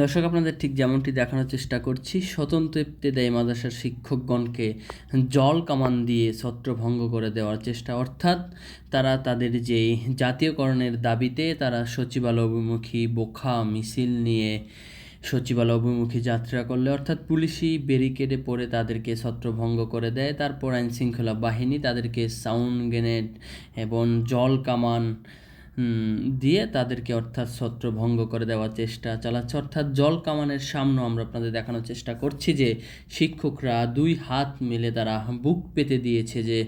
দর্শক, আপনাদের ঠিক যেমনটি দেখানোর চেষ্টা করছি, স্বতন্ত্র ইবতেদায়ী মাদ্রাসার শিক্ষকগণকে জল কামান দিয়ে ছত্রভঙ্গ করে দেওয়ার চেষ্টা। অর্থাৎ তারা তাদের যে জাতীয়করণের দাবিতে তারা সচিবালয় অভিমুখী বোখা, মিছিল নিয়ে সচিবালয় অভিমুখী যাত্রা করলে, অর্থাৎ পুলিশি ব্যারিকেডে পড়ে তাদেরকে ছত্রভঙ্গ করে দেয়। তারপর আইন শৃঙ্খলা বাহিনী তাদেরকে সাউন্ড গ্রেনেড এবং জল কামান দিয়ে তাদেরকে অর্থাৎ ছত্রভঙ্গ করে দেওয়ার চেষ্টা চালাচ্ছে। অর্থাৎ জল কামানের সামনে আমরা আপনাদের দেখানোর চেষ্টা করছি যে শিক্ষকরা দুই হাত মিলে তারা বুক পেতে দিয়েছে যে,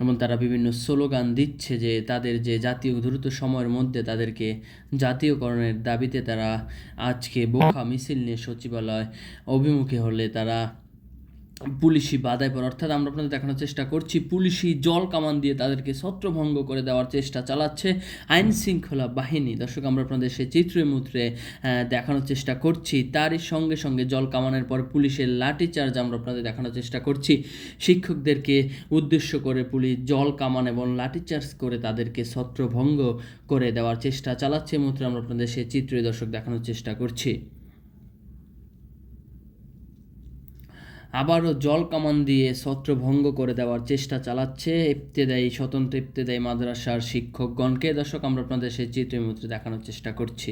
এবং তারা বিভিন্ন স্লোগান দিচ্ছে যে তাদের যে জাতীয় দ্রুত সময়ের মধ্যে তাদেরকে জাতীয়করণের দাবিতে তারা আজকে বোখা মিছিল নিয়ে সচিবালয় অভিমুখে হলে তারা পুলিশি বাধায় পড়ে। অর্থাৎ আমরা আপনাদের দেখানোর চেষ্টা করছি, পুলিশি জল কামান দিয়ে তাদেরকে ছত্রভঙ্গ করে দেওয়ার চেষ্টা চালাচ্ছে আইন শৃঙ্খলা বাহিনী। দর্শক, আমরা আপনাদের সেই চিত্রে মুত্রে দেখানোর চেষ্টা করছি। তারই সঙ্গে সঙ্গে জল কামানের পর পুলিশের লাঠিচার্জ আমরা আপনাদের দেখানোর চেষ্টা করছি। শিক্ষকদেরকে উদ্দেশ্য করে পুলিশ জল কামান এবং লাঠিচার্জ করে তাদেরকে ছত্রভঙ্গ করে দেওয়ার চেষ্টা চালাচ্ছে। মুহূর্তে আমরা আপনাদের সেই চিত্রে দর্শক দেখানোর চেষ্টা করছি। আবারও জল কামান দিয়ে ছত্রভঙ্গ করে দেওয়ার চেষ্টা চালাচ্ছে ইফতেদায়ী স্বতন্ত্র ইফতেদায়ী মাদ্রাসার শিক্ষকগণকে দর্শক, আমরা আপনাদের সেই চিত্রের মধ্যে দেখানোর চেষ্টা করছি।